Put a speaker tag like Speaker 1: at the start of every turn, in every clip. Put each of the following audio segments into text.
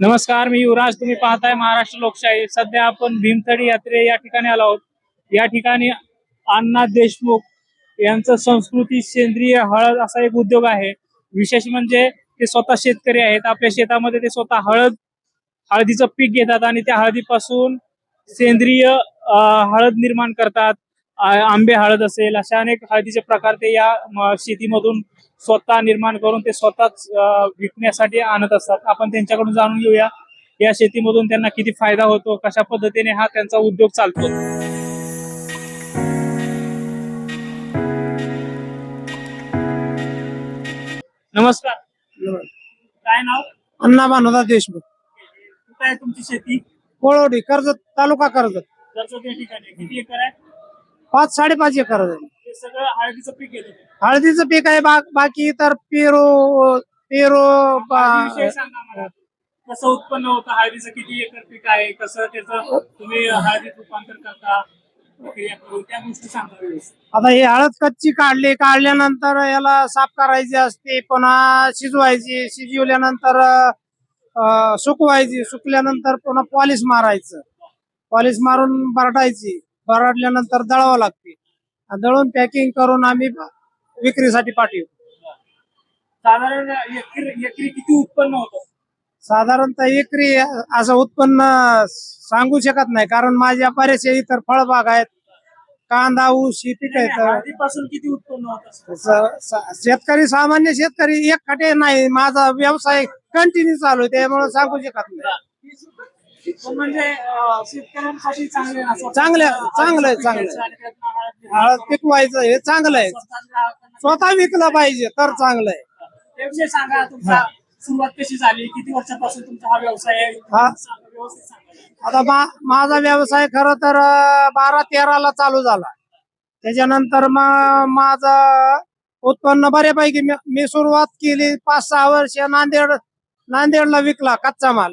Speaker 1: नमस्कार मी युवराज. तुम्ही पाहताय महाराष्ट्र लोकशाही. सध्या आपण भीमथडी यात्रे या ठिकाणी आलो आहोत. या ठिकाणी अण्णा देशमुख यांचं संस्कृती सेंद्रिय हळद असा एक उद्योग आहे. विशेष म्हणजे ते स्वतः शेतकरी आहेत. आपल्या शेतामध्ये ते स्वतः हळद हळदीचं पीक घेतात आणि त्या हळदीपासून सेंद्रिय हळद निर्माण करतात. आंबे हळद असेल अशा अनेक हळदीचे प्रकार ते या शेतीमधून स्वतः निर्माण करून ते स्वतःच विकण्यासाठी आणत असतात. आपण त्यांच्याकडून जाणून घेऊया या शेतीमधून त्यांना किती फायदा होतो कशा पद्धतीने हा त्यांचा उद्योग चालतो. नमस्कार. काय नाव?
Speaker 2: अण्णा भानुदा देशमुख.
Speaker 1: कुठं आहे तुमची शेती?
Speaker 2: कोळवडी कर्जत तालुका कर्जत.
Speaker 1: कर्जत या ठिकाणी किती एकर आहे?
Speaker 2: पाच साडेपाच एकर.
Speaker 1: हे सगळं हळदीचं पीक घेतो
Speaker 2: हळदीचं पीक आहे बा- बाकी तर पेरू पेरू
Speaker 1: विषय
Speaker 2: बा-
Speaker 1: सांगा मला कसं उत्पन्न होतं हळदीचं किती एकर पीक आहे कसं त्याचं तुम्ही हळदीत रूपांतर करता प्रक्रिया करून त्या गोष्टी सांगा व्यवस्थित.
Speaker 2: आता ही हळद कच्ची काढली काढल्यानंतर याला साफ करायची असते पुन्हा शिजवायची शिजवल्यानंतर अं, सुकवायची सुकल्यानंतर पुन्हा पॉलिश मारायचं पॉलिश मारून बरडायची बरडल्यानंतर दळावं लागते. दळून पॅकिंग करून आम्ही विक्रीसाठी पाठवतो.
Speaker 1: साधारण एकरी किती उत्पन्न होतं?
Speaker 2: साधारणतः एकरी असं उत्पन्न सांगू शकत नाही कारण माझ्या बरेचसे इतर फळबाग आहेत. कांदा ऊस ही पिक आहेत
Speaker 1: हळदीपासून किती उत्पन्न होत?
Speaker 2: शेतकरी सामान्य शेतकरी एक खटे नाही. माझा व्यवसाय कंटिन्यू चालू आहे त्यामुळे सांगू शकत नाही.
Speaker 1: म्हणजे शेतकऱ्यांसाठी चांगले
Speaker 2: चांगलं- चांगलं चांगलं
Speaker 1: हळद
Speaker 2: पिकवायचं हे चांगलं आहे.
Speaker 1: स्वतः
Speaker 2: विकलं पाहिजे तर चांगलं आहे.
Speaker 1: त्याविषयी सांगा तुमचा सुरुवात कशी झाली? किती वर्षापासून तुमचा हा व्यवसाय आहे?
Speaker 2: हा.
Speaker 1: सांगा, व्यवस्थित सांगा.
Speaker 2: आता मा- माझा व्यवसाय खर तर अं, बारा तेराला चालू झाला. त्याच्यानंतर मग माझं उत्पन्न बऱ्यापैकी मी- मी सुरुवात केली पाच सहा वर्ष नांदेड नांदेडला विकला कच्चा माल.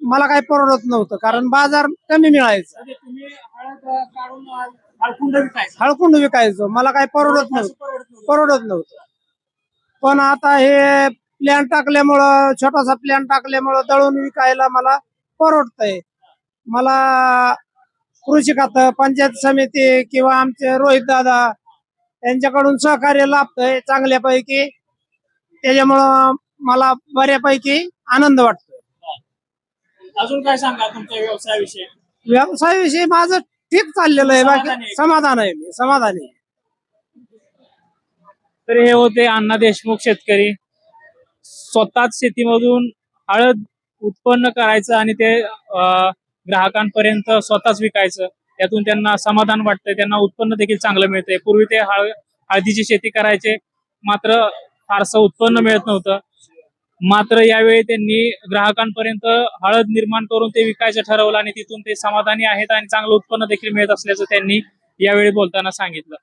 Speaker 2: मला काही परवडत नव्हतं कारण बाजार कमी मिळायचा.
Speaker 1: म्हणजे तुम्ही हळद अं, काढून अं, हळकुंड विकायचं.
Speaker 2: हळकुंड विकायचो मला काही
Speaker 1: परवडत नव्हतं.
Speaker 2: परवडत नव्हतं. पण आता हे प्लॅन टाकल्यामुळं छोटासा प्लॅन टाकल्यामुळं दळून विकायला मला परवडतंय. मला कृषी खातं पंचायत समिती किंवा आमचे रोहित दादा यांच्याकडून सहकार्य लाभतंय चांगल्यापैकी. त्याच्यामुळं मला बऱ्यापैकी आनंद वाटतोय.
Speaker 1: अजून काय सांगा तुमच्या व्यवसायाविषयी?
Speaker 2: व्यवसायाविषयी माझं ठीक चाललेलं आहे
Speaker 1: समाधानी
Speaker 2: बाकी
Speaker 1: आहे.
Speaker 2: समाधान आहे मी समाधानी आहे.
Speaker 1: तर हे होते अण्णा देशमुख शेतकरी. स्वतःच शेतीमधून हळद उत्पन्न करायचं आणि ते अं, ग्राहकांपर्यंत स्वतःच विकायचं. त्यातून त्यांना समाधान वाटतंय त्यांना उत्पन्न देखील चांगलं मिळतंय. पूर्वी ते हळ हळदीची शेती करायचे मात्र फारसं उत्पन्न मिळत नव्हतं. मात्र यावेळी त्यांनी ग्राहकांपर्यंत हळद निर्माण करून ते विकायचं ठरवलं आणि तिथून ते समाधानी आहेत आणि चांगलं उत्पन्न देखील मिळत असल्याचं त्यांनी यावेळी बोलताना सांगितलं.